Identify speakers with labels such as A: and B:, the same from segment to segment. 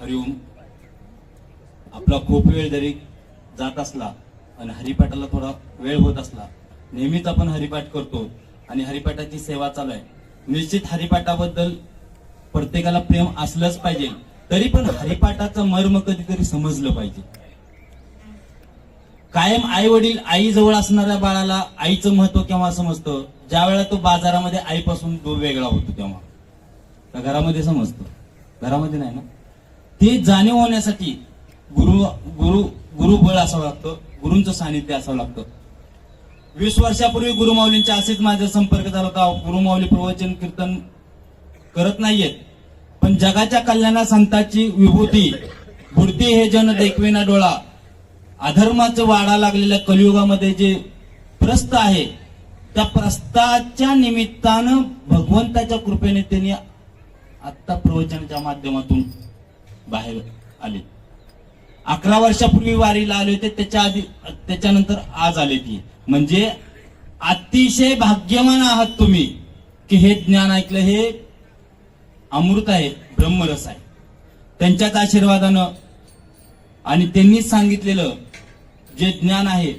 A: हरिओम आपला खूप वेळ जरी जात असला आणि हरिपाठाला थोडा वेळ होत असला नेहमीच आपण हरिपाठ करतो आणि हरिपाठाची सेवा चालू आहे. निश्चित हरिपाठाबद्दल प्रत्येकाला प्रेम असलंच पाहिजे तरी पण हरिपाठाचं मर्म कधीतरी समजलं पाहिजे. कायम आई वडील आई जवळ असणाऱ्या बाळाला आईचं महत्त्व केव्हा समजतं? ज्या वेळेला तो बाजारामध्ये आईपासून दूर वेगळा होतो तेव्हा. घरामध्ये समजतो. घरामध्ये नाही ना? ते जाणीव होण्यासाठी गुरु गुरु गुरुबळ असावं लागतं. गुरूंचं सानिध्य असावं लागतं. वीस वर्षापूर्वी गुरुमाऊलींच्या असेच माझा संपर्क झाला होता. गुरुमाऊली प्रवचन कीर्तन करत नाहीयेत. पण जगाच्या कल्याणा संतांची विभूती बुडती हे जन देखविना डोळा. अधर्माचं वाढा लागलेल्या कलियुगामध्ये जे प्रस्थ आहे त्या प्रस्ताच्या निमित्तानं भगवंताच्या कृपेने त्यांनी आत्ता प्रवचनाच्या माध्यमातून बाहेर आले. अकरा वर्षापूर्वी वारीला आले होते त्याच्या आधी त्याच्यानंतर आज आले ती. म्हणजे अतिशय भाग्यवान आहात तुम्ही की हे ज्ञान ऐकलं हे अमृत आहे ब्रह्मरस आहे. त्यांच्याच आशीर्वादानं आणि त्यांनीच सांगितलेलं जे ज्ञान आहे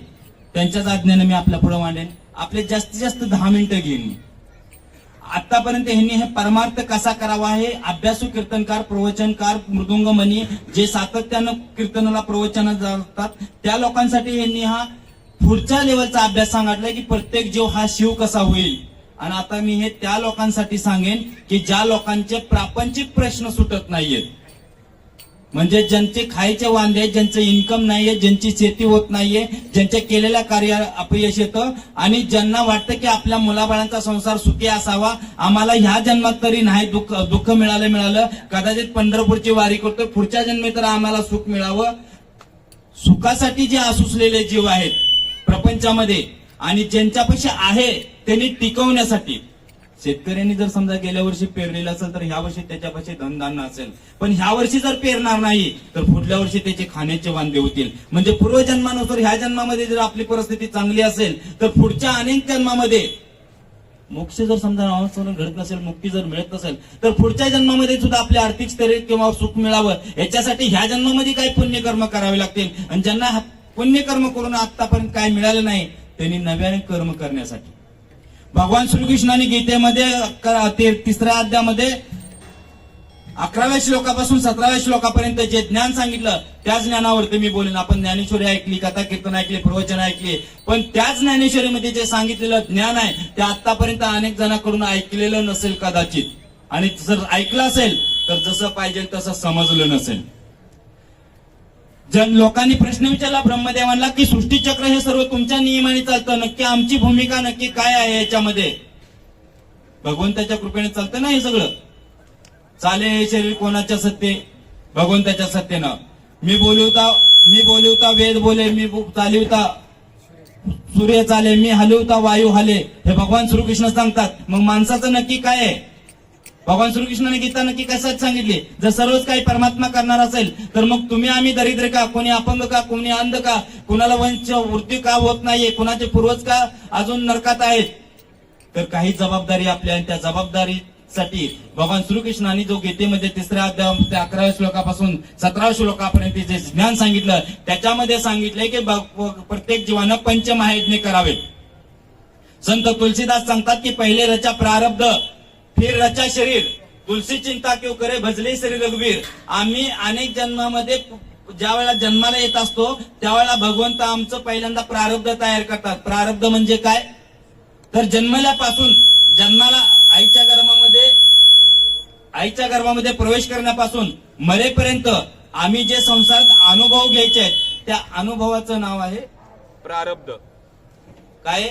A: त्यांच्याच आज्ञानं मी आपल्या पुढे मांडेन. आपले जास्तीत जास्त दहा मिनिटं घेईन मी. आतापर्यंत ह्यांनी हे परमार्थ कसा करावा हे अभ्यासू कीर्तनकार प्रवचनकार मृदुंगमनी जे सातत्यानं कीर्तनाला प्रवचन जातात त्या लोकांसाठी यांनी हा पुढच्या लेवलचा अभ्यास सांगितलाय की प्रत्येक जीव हा शिव कसा होईल? आणि आता मी हे त्या लोकांसाठी सांगेन की ज्या लोकांचे प्रापंचिक प्रश्न सुटत नाहीयेत म्हणजे ज्यांचे खायचे वांदे आहेत, ज्यांचं इन्कम नाहीये ज्यांची शेती होत नाहीये ज्यांच्या केलेल्या कार्य अपयश येतं आणि ज्यांना वाटतं की आपल्या मुलाबाळांचा संसार सुखी असावा आम्हाला ह्या जन्मात तरी नाही दुःख दुःख मिळालं मिळालं. कदाचित पंढरपूरची वारी करतोय पुढच्या जन्मी तर आम्हाला सुख मिळावं. सुखासाठी जे आसुसलेले जीव आहेत प्रपंचामध्ये आणि ज्यांच्यापाशी आहे त्यांनी टिकवण्यासाठी शेतकऱ्यांनी जर समजा गेल्या वर्षी पेरलेलं असेल तर ह्या वर्षी त्याच्यापाशी धनधान्य असेल. पण ह्या वर्षी जर पेरणार नाही तर पुढल्या वर्षी त्याचे खाण्याचे वांदे होतील. म्हणजे पूर्वजन्मानुसार ह्या जन्मामध्ये जर आपली परिस्थिती चांगली असेल तर पुढच्या अनेक जन्मामध्ये मोक्ष जर समजा नावासरून घडत नसेल मुक्ती जर मिळत नसेल तर पुढच्या जन्मामध्ये सुद्धा आपले आर्थिक स्थैर्य किंवा सुख मिळावं. याच्यासाठी ह्या जन्मामध्ये काही पुण्यकर्म करावे लागतील? आणि ज्यांना पुण्यकर्म करून आतापर्यंत काय मिळालं नाही त्यांनी नव्याने कर्म करण्यासाठी. भगवान श्रीकृष्णाने गीतेमध्ये ते तिसऱ्या अध्यामध्ये अकराव्या श्लोकापासून सतराव्या श्लोकापर्यंत जे ज्ञान सांगितलं त्याच ज्ञानावरती मी बोलेन. आपण ज्ञानेश्वरी ऐकली कथा कीर्तन ऐकली प्रवचन ऐकली पण त्याच ज्ञानेश्वरीमध्ये जे सांगितलेलं ज्ञान आहे ते आतापर्यंत अनेक जणांकडून ऐकलेलं नसेल कदाचित. आणि जर ऐकलं असेल तर जसं पाहिजे तसं समजलं नसेल. जन लोकांनी प्रश्न विचारला ब्रह्मदेवांना की सृष्टीचक्र हे सर्व तुमच्या नियमाने चालतं. नक्की आमची भूमिका नक्की काय आहे याच्यामध्ये? भगवंताच्या कृपेने चालतं ना हे सगळं? चाले हे शरीर कोणाच्या सत्ते? भगवंताच्या सत्तेनं. मी बोलवता मी बोलवता वेद बोले मी चालिवता सूर्य चाले मी हलवता वायू हले. हे भगवान श्रीकृष्ण सांगतात. मग माणसाचं नक्की काय आहे? भगवान श्रीकृष्णाने गीता नक्की कशात सांगितले? जर सर्वच काही परमात्मा करणार असेल तर मग तुम्ही आम्ही दरिद्र का? कोणी अपंग का? कोणी अंध का? कुणाला वंश वृत्ती का होत नाहीये? कुणाचे पूर्वज का अजून नरकात आहेत? तर काही जबाबदारी आपल्या आणि त्या जबाबदारीसाठी भगवान श्रीकृष्णाने जो गीतेमध्ये तिसऱ्या अध्याय अकराव्या श्लोकापासून सतराव्या श्लोकापर्यंत जे ज्ञान सांगितलं त्याच्यामध्ये सांगितलंय की प्रत्येक जीवानं पंचमहायज्ञ करावेत संत तुलसीदास सांगतात की पहिले रचा प्रारब्ध फिर रचा शरीर. तुलसी चिंता क्यों करे? भजले शरीर रघुवीर. आम्ही अनेक जन्मामध्ये ज्या वेळेला जन्माला येत असतो त्यावेळेला भगवंत आमचं पहिल्यांदा प्रारब्ध तयार करतात. प्रारब्ध म्हणजे काय? तर जन्मल्यापासून जन्माला आईच्या गर्भामध्ये आईच्या गर्भामध्ये प्रवेश करण्यापासून मरेपर्यंत आम्ही जे संसारात अनुभव घ्यायचे आहेत त्या अनुभवाचं नाव आहे प्रारब्ध. काय?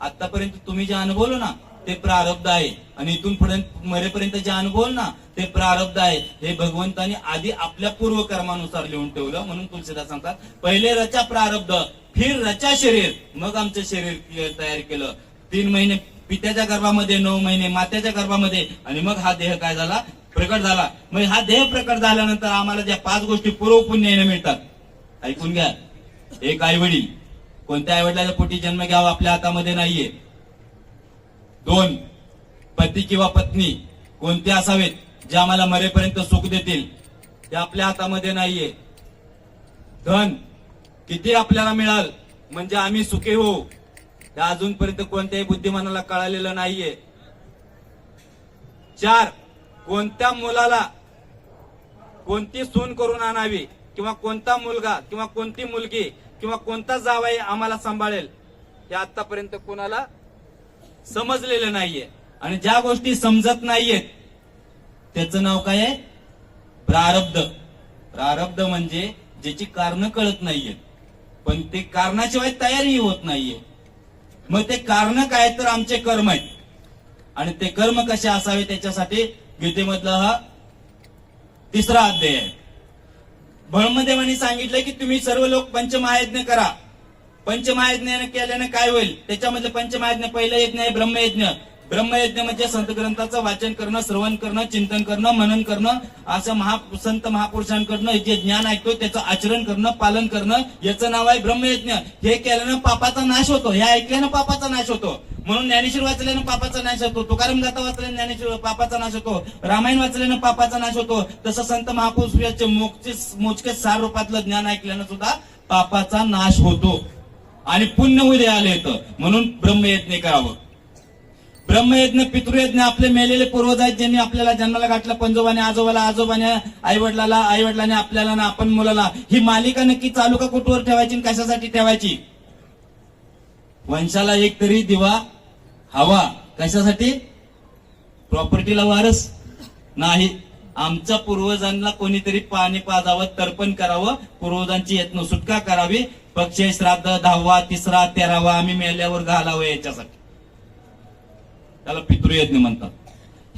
A: आतापर्यंत तुम्ही जे अनुभवलो ना ते प्रारब्ध आहे. आणि इथून पुढे मरेपर्यंत जे अनुभव ना ते प्रारब्ध आहे. हे भगवंतानी आधी आपल्या पूर्व कर्मानुसार लिहून ठेवलं म्हणून तुलसीदास सांगतात पहिले रचा प्रारब्ध फिर रचा शरीर. मग आमचं शरीर तयार केलं. तीन महिने पित्याच्या गर्भामध्ये नऊ महिने मात्याच्या गर्भामध्ये आणि मग हा देह काय झाला? प्रकट झाला. मग हा देह प्रकट झाल्यानंतर आम्हाला ज्या पाच गोष्टी पूर्व पुण्याने मिळतात. ऐकून घ्या. एक आई वडील कोणत्या आई वडिलाच्या पोटी जन्म घ्यावा आपल्या हातामध्ये नाहीये. दोन पती किंवा पत्नी कोणते असावेत जे आम्हाला मरेपर्यंत सुख देतील ते आपल्या हातामध्ये नाहीये. धन किती आपल्याला मिळाल म्हणजे आम्ही सुखी होऊ हे अजूनपर्यंत कोणत्याही बुद्धिमानाला कळालेलं नाहीये. चार कोणत्या मुलाला कोणती सून करून आणावी किंवा कोणता मुलगा किंवा कोणती मुलगी किंवा कोणता जावाई आम्हाला सांभाळेल हे आतापर्यंत कोणाला समजलेलं नाहीये. आणि ज्या गोष्टी समजत नाहीयेत त्याचं नाव काय आहे? प्रारब्ध. प्रारब्ध म्हणजे ज्याची कारण कळत नाहीयेत. पण ते कारणाशिवाय तयारी होत नाहीये. मग ते कारण काय तर आमचे कर्म आहेत. आणि ते कर्म कसे असावे त्याच्यासाठी गीतेमधला हा तिसरा अध्याय आहे. भळमदेवांनी सांगितलं की तुम्ही सर्व लोक पंचमहायज्ञ करा. पंचमहायज्ञ केल्याने काय होईल? त्याच्यामध्ये पंचमहायज्ञ पहिलं यज्ञ आहे ब्रह्मयज्ञ. ब्रह्मयज्ञ म्हणजे संत ग्रंथाचं वाचन करणं श्रवण करणं चिंतन करणं मनन करणं असं महा संत महापुरुषांकडनं जे ज्ञान ऐकतो त्याचं आचरण करणं पालन करणं याचं नाव आहे ब्रह्मयज्ञ. हे केल्यानं पापाचा नाश होतो. हे ऐकल्यानं पापाचा नाश होतो. म्हणून ज्ञानेश्वर वाचल्यानं पापाचा नाश होतो. तुकाराम गाथा वाचल्यानं ज्ञानेश्वर पापाचा नाश होतो. रामायण वाचल्यानं पापाचा नाश होतो. तसं संत महापुरुषाचे मोजके सार रूपातलं ज्ञान ऐकल्यानं सुद्धा पापाचा नाश होतो. आणि पुण्य उदय आले येतं. म्हणून ब्रह्मयज्ञ करावं. ब्रह्मयज्ञ पितृयज्ञ आपले मेलेले पूर्वज आहेत ज्यांनी आपल्याला जन्माला गाठलं पंजोबाने आजोबाला आजोबाने आई वडिलाला आई वडिलाने आपल्याला ना आपण मुलाला ही मालिका नक्की चालू का कुठवर ठेवायची कशासाठी ठेवायची? वंशाला एक तरी दिवा हवा. कशासाठी? प्रॉपर्टीला वारस. नाही. आमच्या पूर्वजांना कोणीतरी पाणी पाजावं तर्पण करावं. पूर्वजांची यत्न सुटका करावी. पक्ष श्राद्ध दहावा तिसरा तेरावा आम्ही मेल्यावर घालावं याच्यासाठी. त्याला पितृयज्ञ म्हणतात.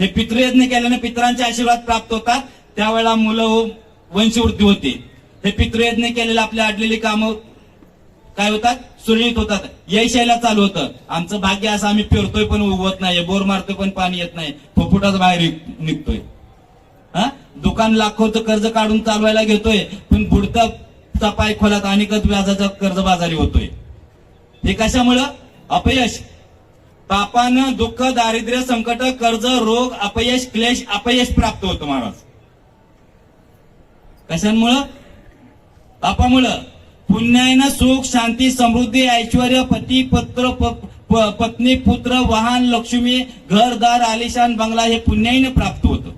A: हे पितृयज्ञ केल्याने पितरांचे आशीर्वाद प्राप्त होतात. त्यावेळेला मुलं वंशवृद्धी होते. हे पितृयज्ञ केलेले आपले अडलेली कामं काय होतात? सुरळीत होतात. यश यायला चालू होतं. आमचं भाग्य असं आम्ही फिरतोय पण उगवत नाही बोर मारतोय पण पाणी येत नाही. फुफुटाच बाहेर निघतोय. हा? दुकान लाखोचं कर्ज काढून चालवायला घेतोय. पण बुडतं पाय खोलात अनेकच व्याजाचा कर्जबाजारी होतोय. हे कशामुळं? अपयश. पापान दुःख दारिद्र्य संकट कर्ज रोग अपयश क्लेश अपयश प्राप्त होतो महाराज कशांमुळं? पापामुळं पुण्यायनं सुख शांती समृद्धी ऐश्वर पती पत्र प- प- पत्नी पुत्र वाहन लक्ष्मी घरदार आलिशान बंगला हे पुण्याईनं प्राप्त होतं.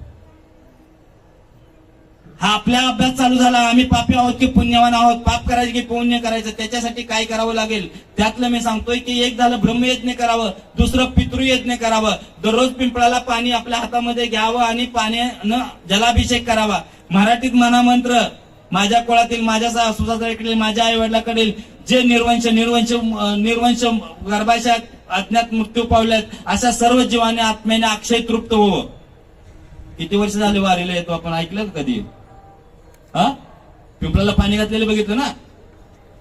A: हा आपला अभ्यास चालू झाला आम्ही पापी आहोत की पुण्यवान आहोत पाप करायचे की पुण्य करायचं त्याच्यासाठी काय करावं लागेल? त्यातलं मी सांगतोय की एक झालं ब्रह्मयज्ञ करावं दुसरं पितृयज्ञ करावं. दररोज पिंपळाला पाणी आपल्या हातामध्ये घ्यावं आणि पाण्यानं जलाभिषेक करावा. मराठीत मनामंत्र माझ्या कुळातील माझ्या सासूसासऱ्याकडील माझ्या आई वडिलाकडील जे निर्वंश निर्वंश निर्वंश गर्भाशयात अज्ञात मृत्यू पावल्यात अशा सर्व जीवाने आत्म्याने अक्षय तृप्त होवं किती वर्ष झाले वारीला येतो आपण ऐकलं कधी? पिंपळाला पाणी घातलेलं बघितलं ना?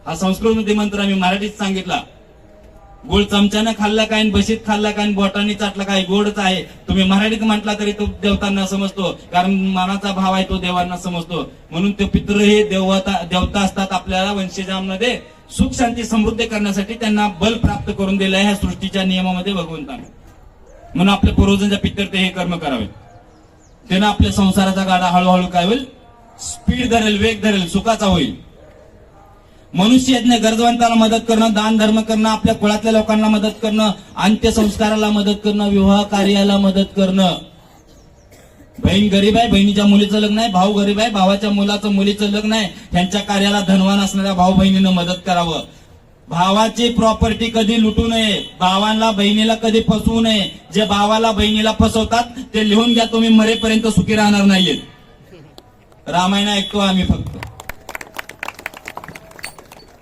A: हा संस्कृतमध्ये मंत्र आम्ही मराठीत सांगितला. गोड चमच्यानं खाल्ला काय बशीत खाल्ला काय बोटाने चाटला काय? गोडच आहे. तुम्ही मराठीत म्हटला तरी तो देवतांना समजतो. कारण मनाचा भाव आहे तो देवांना समजतो. म्हणून ते पितृ हे देवता देवता असतात आपल्याला वंशजांमध्ये. सुख शांती समृद्धी करण्यासाठी त्यांना बल प्राप्त करून दिलं आहे ह्या सृष्टीच्या नियमामध्ये भगवंताने म्हणून आपल्या पूर्वजांच्या पितर ते हे कर्म करावे. त्यांना आपल्या संसाराचा गाडा हळूहळू काय होईल? स्पीड धरेल वेग धरेल सुखाचा होईल. मनुष्य यज्ञ गरजवंताला मदत करणं दान धर्म करणं आपल्या कुळातल्या लोकांना मदत करणं अंत्यसंस्काराला मदत करणं विवाह कार्याला मदत करणं. बहीण गरीब आहे बहिणीच्या मुलीचं लग्न आहे भाऊ गरीब आहे भावाच्या मुलाचं मुलीचं लग्न आहे त्यांच्या कार्याला धनवान असणाऱ्या भाऊ बहिणीनं मदत करावं. भावाची प्रॉपर्टी कधी लुटू नये भावांना बहिणीला कधी फसवू नये. जे भावाला बहिणीला फसवतात ते लिहून घ्या तुम्ही मरेपर्यंत सुखी राहणार नाहीयेत. रामायण ऐकतो आम्ही फक्त.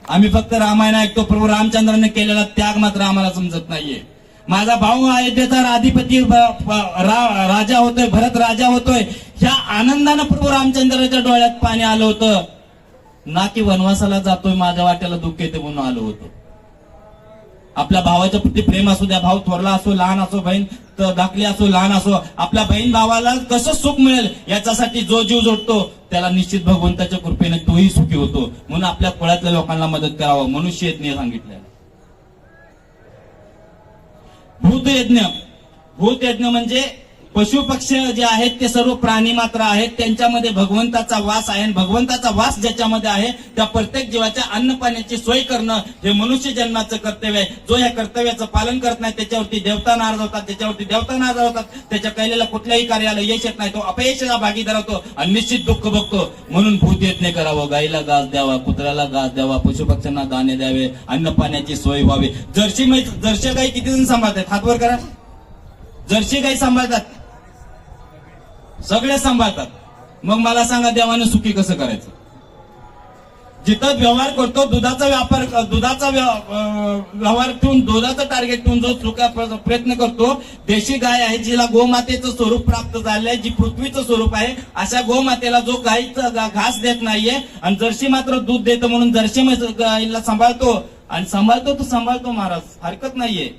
A: आम्ही फक्त रामायण ऐकतो प्रभू रामचंद्राने केलेला त्याग मात्र आम्हाला समजत नाहीये. माझा भाऊ अयोध्येचा अधिपती रा- राजा होतोय भरत राजा होतोय ह्या आनंदानं प्रभू रामचंद्राच्या डोळ्यात पाणी आलं होतं. ना की वनवासाला जातोय माझ्या वाट्याला दुःख येते म्हणून आलं होतं. आपल्या भावाच्या प्रती प्रेम असू द्या भाऊ थोरला असो लहान असो बहीण दाखली धाकली असो लहान असो आपल्या बहीण भावाला कसं सुख मिळेल याच्यासाठी जो जीव जोडतो त्याला निश्चित भगवंताच्या कृपेने तोही सुखी होतो. म्हणून आपल्या कुळातल्या लोकांना मदत करावं. मनुष्य यज्ञ सांगितलं भूतयज्ञ भूतयज्ञ म्हणजे पशु पक्षी जे आहेत ते सर्व प्राणी मात्र आहेत. त्यांच्यामध्ये भगवंताचा वास आहे आणि भगवंताचा वास ज्याच्यामध्ये आहे त्या प्रत्येक जीवाच्या अन्न पाण्याची सोय करणं हे मनुष्य जन्माचं कर्तव्य आहे. जो या कर्तव्याचं पालन करत नाही त्याच्यावरती देवता नाराज होतात त्याच्यावरती देवता नाराज होतात. त्याच्या कैलेला कुठल्याही कार्याला यश येत नाही तो अपयशाचा भागीदार होतो आणि निश्चित दुःख बघतो म्हणून भूत यत्न करावं. गाईला घास द्यावा कुत्र्याला घास द्यावा पशुपक्ष्यांना दाणे द्यावे अन्न पाण्याची सोय व्हावी. जर्सी जर्सी गाई किती जण सांभाळतात? हातवर करा. जर्सी गाई सांभाळतात. सगळे सांभाळतात. मग मला सांगा देवाने सुखी कसं करायचं? जिथं व्यवहार करतो दुधाचा व्यापार दुधाचा व्यवहार ठेवून दुधाचं टार्गेट ठेवून जो चुका प्रयत्न करतो देशी गाय आहे जिला गोमातेचं स्वरूप प्राप्त झालंय जी पृथ्वीचं स्वरूप आहे अशा गोमातेला जो गाईचा घास देत नाहीये आणि जर्शी मात्र दूध देतं म्हणून जर्सी गायीला सांभाळतो आणि सांभाळतो तो सांभाळतो महाराज हरकत नाहीये.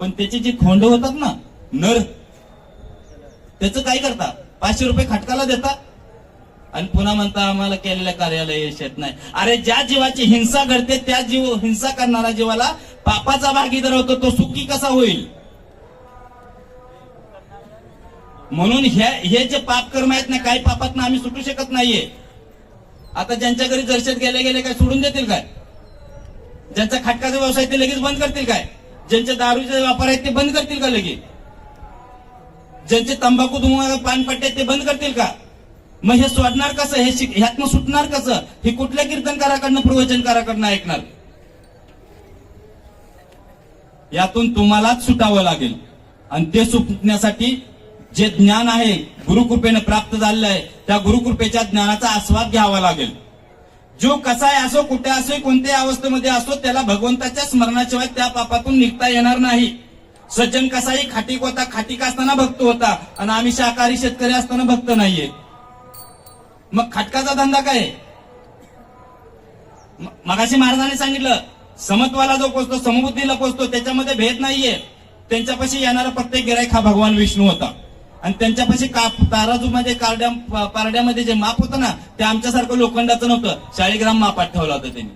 A: पण त्याची जी खोंड होतात ना नर त्याचं काय करतात? पाचशे रुपये खटकाला देता आणि पुन्हा म्हणता आम्हाला केलेल्या कार्याला यश येत नाही. अरे ज्या जीवाची हिंसा घडते त्या जीव हिंसा करणारा जीवाला पापाचा भागीदार होतो तो सुखी कसा होईल? म्हणून हे हे जे पाप कर्म आहेत ना काही पापात आम्ही सुटू शकत नाहीये. आता ज्यांच्या घरी दर्शन गेले गेले काय सोडून देतील काय? ज्यांचा खटकाचा व्यवसाय ते लगेच बंद करतील काय? ज्यांचे दारूचे व्यापार आहेत ते बंद करतील का लगेच? ज्यांचे तंबाखू धुवा पानपट्टे पडते ते बंद करतील का? मग हे सोडणार कसं? हे ह्यातनं सुटणार कसं? हे कुठल्या कीर्तनकाराकडनं प्रवचनकाराकडनं ऐकणार? यातून तुम्हालाच सुटावं लागेल. आणि ते सुटण्यासाठी जे ज्ञान आहे गुरुकृपेनं प्राप्त झालेलं आहे त्या गुरुकृपेच्या ज्ञानाचा आस्वाद घ्यावा लागेल. जो कसा आहे असो कुठे असो कोणत्याही अवस्थेमध्ये असो त्याला भगवंताच्या स्मरणाशिवाय त्या पापातून निघता येणार नाही. सज्जन कसाही खाटीक होता खाटीक असताना भक्त होता. आणि आम्ही शाकाहारी शेतकरी असताना भक्त नाहीये. मग खाटकाचा धंदा काय मगाशी महाराजांनी सांगितलं समत्वाला जो पोचतो समबुद्धीला पोचतो त्याच्यामध्ये भेद नाहीये. त्यांच्यापाशी येणारा प्रत्येक गिरायक हा भगवान विष्णू होता. आणि त्यांच्यापाशी का ताराजूमध्ये कार्ड्या पारड्यामध्ये जे माप होतं ना ते आमच्यासारखं लोखंडाचं नव्हतं. शाळीग्राम मापात ठेवला होता त्यांनी.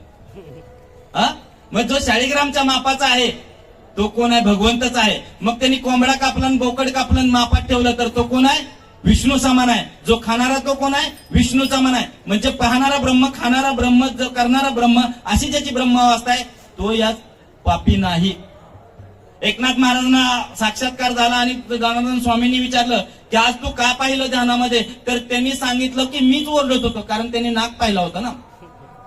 A: हा? मग जो शाळीग्रामच्या मापाचा आहे तो कोण आहे? भगवंतच आहे. मग त्यांनी कोंबडा कापला बोकड कापलं मापात ठेवलं तर तो कोण आहे? विष्णू समान आहे. जो खाणारा तो कोण आहे? विष्णू समान आहे. म्हणजे पाहणारा ब्रह्म खाणारा ब्रह्म जो करणारा ब्रह्म अशी ज्याची ब्रह्म अवस्था आहे तो यात पापी नाही. एकनाथ महाराजांना साक्षात्कार झाला आणि दानानंद स्वामींनी विचारलं की आज तू का पाहिलं ध्यानामध्ये? तर त्यांनी सांगितलं की मीच ओरडत होतो. कारण त्यांनी नाक पाहिला होता ना.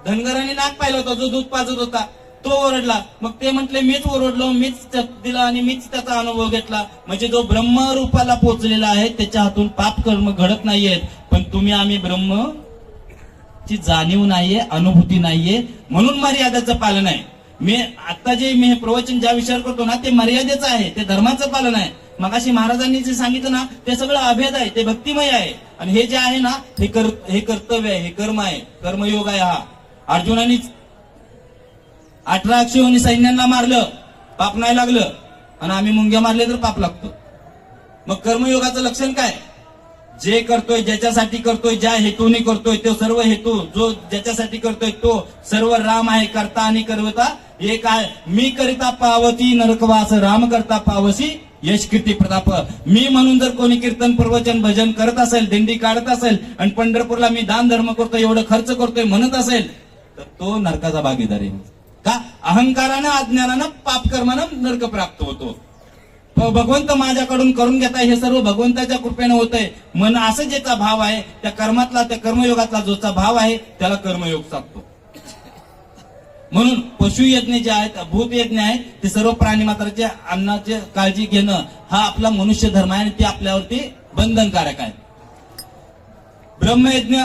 A: धनगराने नाक पाहिला होता. जो दूध पाजत होता. तो ओरडला. मग ते म्हटले मीच ओरडलो मीच दिला आणि मीच त्याचा अनुभव घेतला. म्हणजे जो ब्रह्म रूपाला पोचलेला आहे त्याच्या हातून पाप कर्म घडत नाहीयेत. पण तुम्ही आम्ही ब्रह्म ची जाणीव नाहीये अनुभूती नाहीये. म्हणून मर्यादेचं पालन आहे. मी आता जे मी हे प्रवचन ज्या विचार करतो ना ते मर्यादेचं आहे ते धर्माचं पालन आहे. मगाशी महाराजांनी जे सांगितलं ना ते सगळं अभेद आहे ते भक्तिमय आहे. आणि हे जे आहे ना हे कर हे कर्तव्य आहे हे कर्म आहे कर्मयोग आहे हा. अर्जुनानी अठरा अक्षयोनी सैन्यांना मारलं. पाप नाही लागलं. आणि आम्ही मुंग्या मारले तर पाप लागतो. मग कर्मयोगाचं लक्षण काय? जे करतोय ज्याच्यासाठी करतोय ज्या हेतूने करतोय तो सर्व हेतू जो ज्याच्यासाठी करतोय तो सर्व राम आहे करता आणि करवता. एक आहे मी करिता पावती नरकवास राम करता पावसी यश कीर्ती प्रताप. मी म्हणून जर कोणी कीर्तन प्रवचन भजन करत असेल दिंडी काढत असेल आणि पंढरपूरला मी दान धर्म करतोय एवढं खर्च करतोय म्हणत असेल तर तो नरकाचा भागीदार आहे. का अहंकारानं अज्ञानानं पाप नर्क प्राप्त होतो. भगवंत माझ्याकडून करून घेता हे सर्व भगवंताच्या कृपेनं आहे मन असं ज्याचा भाव आहे त्या कर्मातला त्या कर्मयोगातला जोचा भाव आहे त्याला कर्मयोग साधतो. म्हणून पशुयज्ञ जे आहेत भूत यज्ञ आहेत ते सर्व प्राणी मात्राचे अन्नाची काळजी घेणं हा आपला मनुष्य धर्म आहे आणि ते आपल्यावरती बंधनकारक आहे ब्रह्मयज्ञ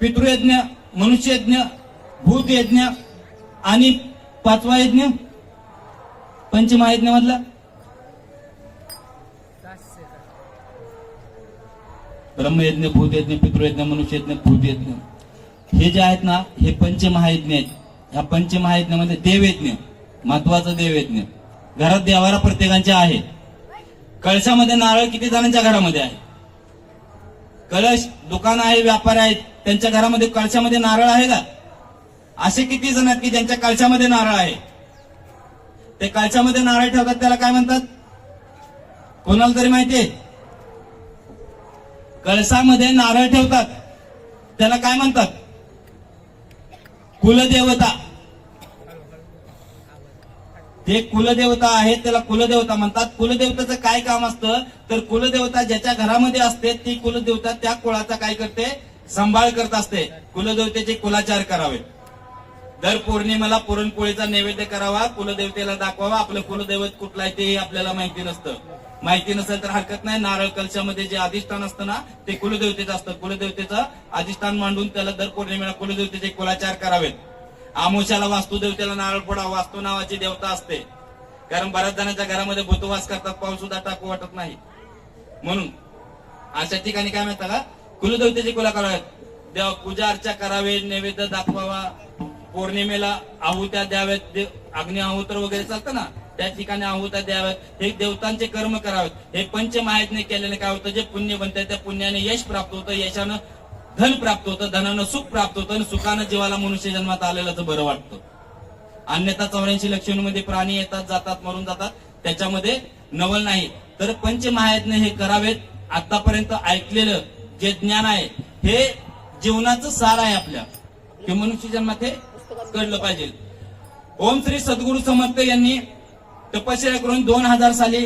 A: पितृयज्ञ मनुष्ययज्ञ भूतयज्ञ आणि पाचवा यज्ञ? पंचमहायज्ञ मधला ब्रह्मयज्ञ भूतयज्ञ पितृयज्ञ मनुष्यज्ञ भूतयज्ञ. हे जे आहेत ना हे पंचमहायज्ञ आहेत. ह्या पंचमहायज्ञामध्ये देवयज्ञ महत्वाचं देवयज्ञ. घरात देवारा प्रत्येकांच्या आहे. कळशामध्ये नारळ किती जणांच्या घरामध्ये आहे? कळश दुकान आहे व्यापार आहेत. त्यांच्या घरामध्ये कळशामध्ये नारळ आहे का? असे किती जण आहेत की ज्यांच्या कळशामध्ये नारळ आहे? ते कळशामध्ये नारळ ठेवतात त्याला काय म्हणतात? कोणाला तरी माहितीये कळसामध्ये नारळ ठेवतात त्याला काय म्हणतात? कुलदेवता. ते कुलदेवता आहेत त्याला कुलदेवता म्हणतात. कुलदेवताचं काय काम असतं? तर कुलदेवता ज्याच्या घरामध्ये असते ती कुलदेवता त्या कुळाचा काय करते? सांभाळ करत असते. कुलदेवतेचे कुलाचार करावे. दर पौर्णिमेला पुरणपोळीचा नैवेद्य करावा कुलदेवतेला दाखवावा. आपलं कुलदैवत कुठलं आहे तेही आपल्याला माहिती नसतं. माहिती नसेल तर हरकत नाही. नारळ कलशामध्ये जे अधिष्ठान असतं ना ते कुलदेवतेचं असतं. कुलदेवतेचं अधिष्ठान मांडून त्याला दर पौर्णिमेला कुलदेवतेचे कुलाचार करावेत. आमोशाला वास्तुदेवतेला नारळ फोडा. वास्तू नावाची देवता असते. कारण बऱ्याच जणांच्या घरामध्ये भूतवास करतात. पाऊस सुद्धा टाकू वाटत नाही. म्हणून अशा ठिकाणी काय म्हणतात का कुलदेवतेची कुला करावेत. देव पूजा अर्चा करावे. नैवेद्य दाखवावा. पौर्णिमेला आहुत्या द्याव्यात देव वगैरे चालतं ना त्या ठिकाणी आहुत्या द्याव्यात. हे देवतांचे कर्म करावेत. हे पंचमायतने केल्याने काय होतं? जे पुण्य बनते त्या पुण्याने यश प्राप्त होतं यशानं धन प्राप्त होतं धनानं सुख प्राप्त होतं आणि सुखानं जीवाला मनुष्य जन्मात आलेलं बरं वाटतं. अन्यथा चौऱ्याऐंशी लक्षणमध्ये प्राणी येतात जातात मरून जातात. त्याच्यामध्ये नवल नाही. तर पंचमहायतने हे करावेत. आतापर्यंत ऐकलेलं जे ज्ञान आहे हे जीवनाचं सार आहे आपल्या. हे मनुष्य जन्मात हे घडलं पाहिजे. ओम श्री सद्गुरु समर्थ यांनी तपश्चर्या करून दोन हजार साली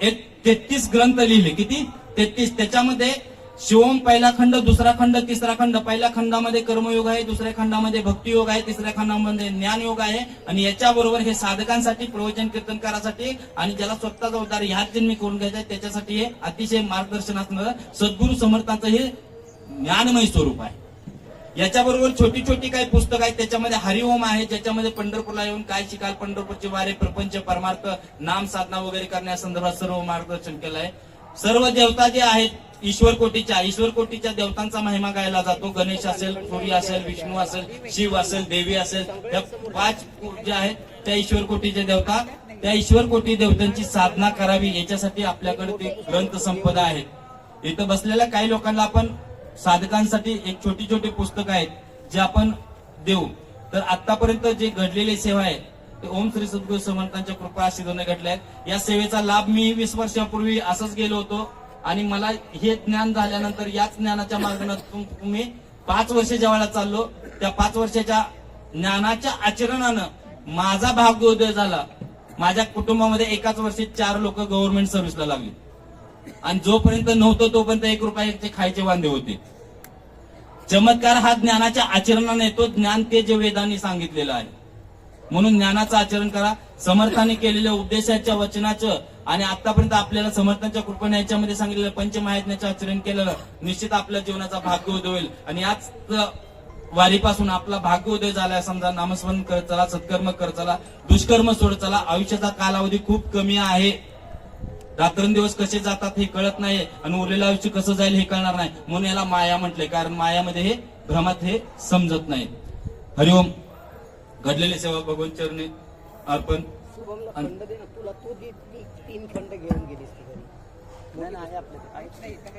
A: एक तेहतीस ग्रंथ लिहिले. किती? तेहतीस. त्याच्यामध्ये शिवम पहिला खंड दुसरा खंड तिसरा खंड. पहिल्या खंडामध्ये कर्मयोग आहे दुसऱ्या खंडामध्ये भक्तियोग आहे तिसऱ्या खंडामध्ये ज्ञानयोग आहे. आणि याच्याबरोबर हे साधकांसाठी प्रवचन कीर्तनकारासाठी आणि ज्याला स्वतःचा उद्धार ह्याच जन्मी करून घ्यायचा आहे त्याच्यासाठी हे अतिशय मार्गदर्शन असणारं सद्गुरु समर्थांचं हे ज्ञानमय स्वरूप आहे. याच्याबरोबर छोटी छोटी काही पुस्तक आहेत. त्याच्यामध्ये हरिओम आहे. ज्याच्यामध्ये पंढरपूरला येऊन काय शिकाल? पंढरपूरचे वारे प्रपंच परमार्थ नाम साधना वगैरे करण्यासंदर्भात सर्व मार्गदर्शन केलं आहे. सर्व देवता जे आहेत ईश्वर कोटीच्या ईश्वर कोटीच्या देवतांचा महिमा गायला जातो. गणेश असेल सूर्य असेल विष्णू असेल शिव असेल देवी असेल. त्या पाच ज्या आहेत त्या ईश्वर कोटीच्या देवता. त्या ईश्वर कोटी देवतांची साधना करावी याच्यासाठी आपल्याकडे ते ग्रंथ संपदा आहे इथं बसलेल्या काही लोकांना आपण साधकांसाठी एक छोटी छोटी पुस्तक आहेत जे आपण देऊ. तर आतापर्यंत जे घडलेली सेवा आहे ते ओम श्री सद्गुरू समर्थांच्या कृपा आशीर्वादाने घडल्या आहेत. या सेवेचा लाभ मी वीस वर्षापूर्वी असंच गेलो होतो आणि मला हे ज्ञान झाल्यानंतर याच ज्ञानाच्या मार्गाने तुम्ही पाच वर्ष जेव्हा चाललो. त्या पाच वर्षाच्या ज्ञानाच्या आचरणानं माझा भाग्योदय झाला. माझ्या कुटुंबामध्ये एकाच वर्षी चार लोक गव्हर्नमेंट सर्व्हिसला लागली. आणि जोपर्यंत नव्हतं तोपर्यंत एक रुपयाचे खायचे वांदे होते. चमत्कार हा ज्ञानाच्या आचरणाने येतो ज्ञान ते जे वेदांनी सांगितलेलं आहे. म्हणून ज्ञानाचं आचरण करा. समर्थाने केलेल्या उद्देशाच्या वचनाचं आणि आतापर्यंत आपल्याला समर्थांच्या कृपेने याच्यामध्ये सांगितलेलं पंचमहायज्ञाचं आचरण केलेलं निश्चित आपल्या जीवनाचा भाग्योदय होईल. आणि याच वारीपासून आपला भाग्य उदय झालाय. समजा नामस्मरण करत चला सत्कर्म करत चला दुष्कर्म सोड चला. आयुष्याचा कालावधी खूप कमी आहे. रात्रंदिवस कसे जातात हे कळत नाही आणि उरलेलं आयुष्य कसं जाईल हे कळणार नाही. म्हणून याला माया म्हटलंय कारण मायामध्ये हे भ्रमात हे समजत नाही हरिओम. घडलेली सेवा भगवान चरणी अर्पण.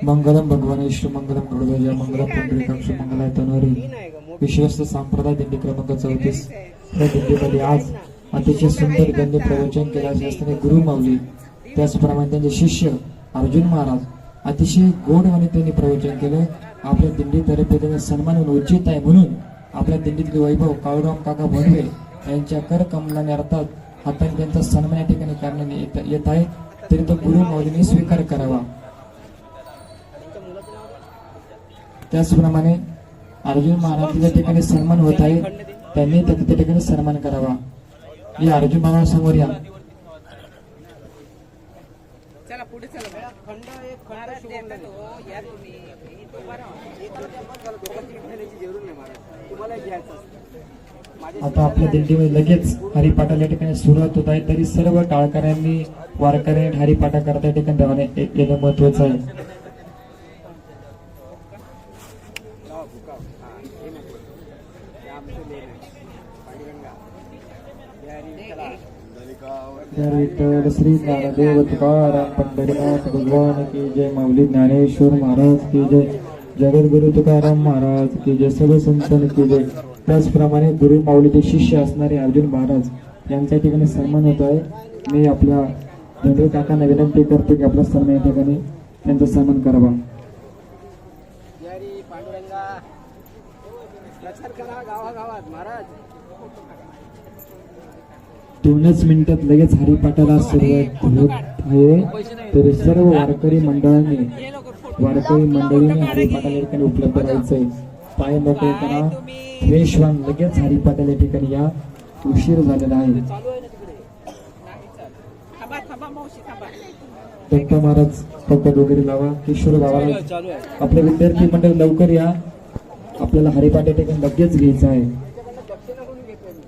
B: मंगलम भगवान विष्णू मंगलम गरुडध्वजा मंगलम पुंडरीकाक्ष मंगलाय तनवरी. विश्वस्त संप्रदाय दिंडी क्रमांक चौतीस. या दिंडीमध्ये आज अतिशय सुंदर गंध प्रवचन केले असताना गुरु माऊली त्याचप्रमाणे त्यांचे शिष्य अर्जुन महाराज अतिशय गोडवाने त्यांनी प्रवचन केलं. आपल्या दिंडीतर्फे त्यांचा सन्मान होणं उचित आहे म्हणून आपल्या दिंडीतले वैभव काळूराम काका भोंडवे यांच्या कर कमलाने अर्थात हाताने त्यांचा सन्मान या ठिकाणी करण्यात येत- आहे. तरी तो गुरु माऊलीने स्वीकार करावा. त्याचप्रमाणे अर्जुन महाराजांच्या ठिकाणी सन्मान होत आहे त्यांनी त्या त्या ठिकाणी सन्मान करावा. या अर्जुन महाराज समोर या
C: चला पुढे चला बघा. खंड एक खंड शुभमला दे. या तुम्ही एकाला द्या, बस झालं. दोघांची घेण्याची जरूर नाही महाराज तुम्हाला घ्यायचं असतं. माझ्या
B: आता आपल्या दिंडीमध्ये लगेच हरिपाठाला या ठिकाणी सुरुवात होत आहे. तरी सर्व टाळकऱ्यांनी वारकऱ्यांनी हरिपाठा करता या ठिकाणी धावणे येणं महत्वाचं आहे. श्री ज्ञानदेव तुकाराम पंढरीनाथ भगवान की जय माऊली ज्ञानेश्वर महाराज की जय. जगद्गुरु तुकाराम महाराज की जे सर्व संतन केले. त्याचप्रमाणे गुरु माऊलीचे शिष्य असणारे अर्जुन महाराज यांच्या ठिकाणी सन्मान होत आहे. मी आपल्या धनवे काकांना विनंती करतो की आपला सन्मान या ठिकाणी त्यांचा सन्मान करावा. दोनच मिनिटात लगेच हरिपाठाला सुरुवात होत आहे. तर सर्व वारकरी मंडळांनी वारकरी मंडळीने हरिपाठाला ठिकाणी उपलब्ध राहायचंय. पाय मोकळे करा वेशवान लगेच हरिपाठाला ठिकाणी या. उशीर झालेला आहे.
C: चालू
B: महाराज पकड वगैरे लावा किशोर गावाला आपले विद्यार्थी मंडळ लवकर या. आपल्याला हरिपाटे ठिकाणी लगेच घ्यायचं आहे
C: त्याच्याकडनं दक्षिणा म्हणून घेतोय मी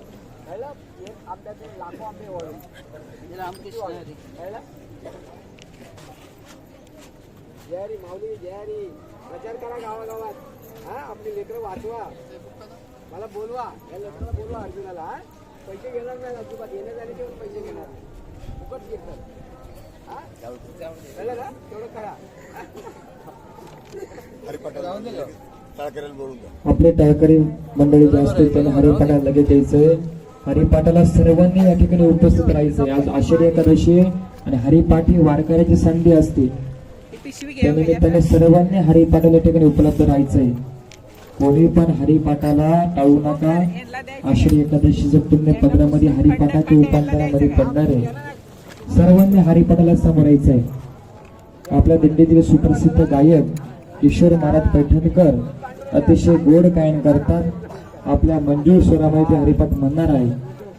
C: कळलं एक आंब्याचे लाखो आंबे वळून रामकृष्ण हरी कळलं जय हरी हरी प्रचार करा गावागावात. हा आपली लेकरं वाचवा. मला बोलवा. या लेकराला बोलवा अर्जुनाला हा? पैसे घेणार नाही अजिबात. येण्या जाण्याचे पैसे घेणार नाही. फुकट घेतात. हा? कळलं ना तेवढं करा.
B: आपले टाळकरी मंडळी जे असतील त्यांना हरिपाठाला लगेच यायचंय हरिपाठाला सर्वांनी या ठिकाणी उपस्थित राहायचंय आज आषाढी एकादशी आहे. आणि हरिपाठ वारकऱ्याची संधी असते. त्या निमित्ताने सर्वांनी हरिपाठाला या ठिकाणी उपलब्ध राहायचंय. कोणी पण हरिपाठाला टाळू नका. आषाढी एकादशीच्या पुण्य पत्रामध्ये हरिपाठाच्या उपांतरामध्ये पडणार आहे. सर्वांनी हरिपाठाला समोर यायचंय. आपल्या दिंडीतील सुप्रसिद्ध गायक किशोर महाराज पैठणकर अतिशय गोड गायन करतात. आपल्या मंजूर स्वरामध्ये ते हरिपाठ म्हणणार आहे.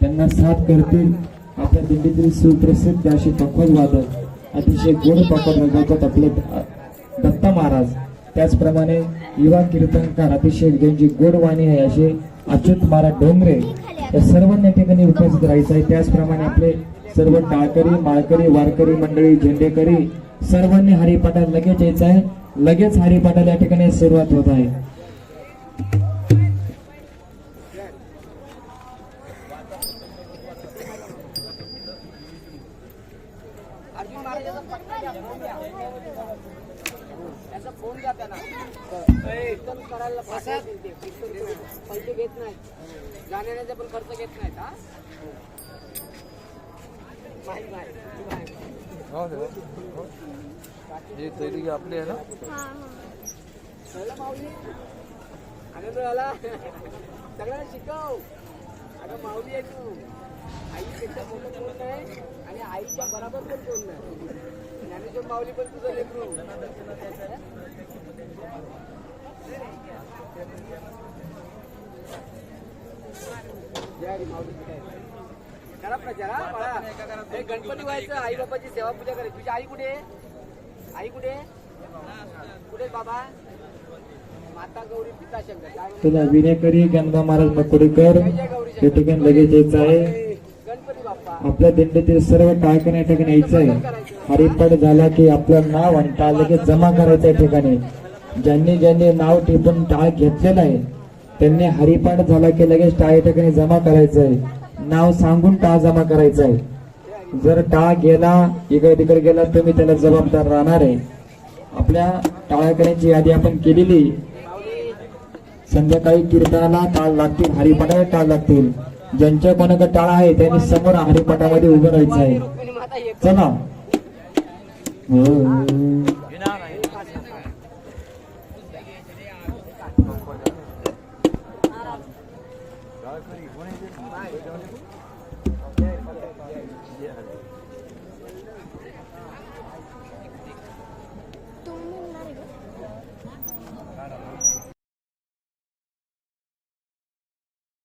B: त्यांना साथ करतील. आपल्या दिंडीतील सुप्रसिद्ध असे पखवाज वादक. अतिशय गोड पखवाज वाजवतात आपले दत्ता महाराज. त्याचप्रमाणे युवा कीर्तनकार अतिशय ज्यांची गोडवाणी आहे असे अच्युत महाराज डोंगरे. या सर्वांना या ठिकाणी उपस्थित राहायचं आहे. त्याचप्रमाणे आपले सर्व टाळकरी माळकरी वारकरी मंडळी झेंडेकरी सर्वांनी हरिपाठाला लगेच यायचं आहे. लगेच हरिपाठाला या ठिकाणी सुरुवात होत आहे
C: अर्जुन महाराजाचा पत्ता द्या, फोन द्या. त्याचा फोन द्या त्यांना कीर्तन करायला पाठवतील ते कीर्तन करून. पैसे घेत नाहीत. जाण्याचा पण खर्च घेत नाहीत हा? माहीत.
D: हे तैरी आपली आहे ना?
C: कळलं माऊली? आनंद झाला सगळ्यांना शिकव. अगं माऊली आहे तू. आईपेक्षा मोठं कोण नाही आणि आईच्या बराबर पण कोण नाही. ज्ञानेश्वर माऊली पण तुझं लेकरू जय हरी माऊली जय. करा प्रचार हा बाळा. गणपती व्हायचं आई बाबाची सेवा पूजा करायची तुझी आई कुठे? आई कुठे? कुठे बाबा? माता गौरी पिता शंकर काय म्हणते?
B: तुला विनेकरी गंगा महाराज मकुडीकर. या ठिकाणी लगेच यायचं आहे. आपल्या दिंडीतील सर्व टाळकरी या ठिकाणी यायचं आहे. हरिपाठ झाला की आपलं नाव आणि टाळ लगेच जमा करायचं या ठिकाणी. ज्यांनी ज्यांनी नाव टिपून टाळ घेतलेलं आहे त्यांनी हरिपाठ झाला की लगेच टाळ्या ठिकाणी जमा करायचं आहे नाव सांगून टाळ जमा करायचं आहे जर टाळ गेला इकडे तिकडे गेला तर मी त्याला जबाबदार राहणार आहे. आपल्या टाळकऱ्यांची यादी आपण केलेली. संध्याकाळी कीर्तनाला टाळ लागतील हरिपाठाला टाळ लागतील. ज्यांच्या कोणाकडे टाळ आहे त्यांनी समोर हरिपाठामध्ये उभं राहायचं आहे
C: चला माता एक
B: चला.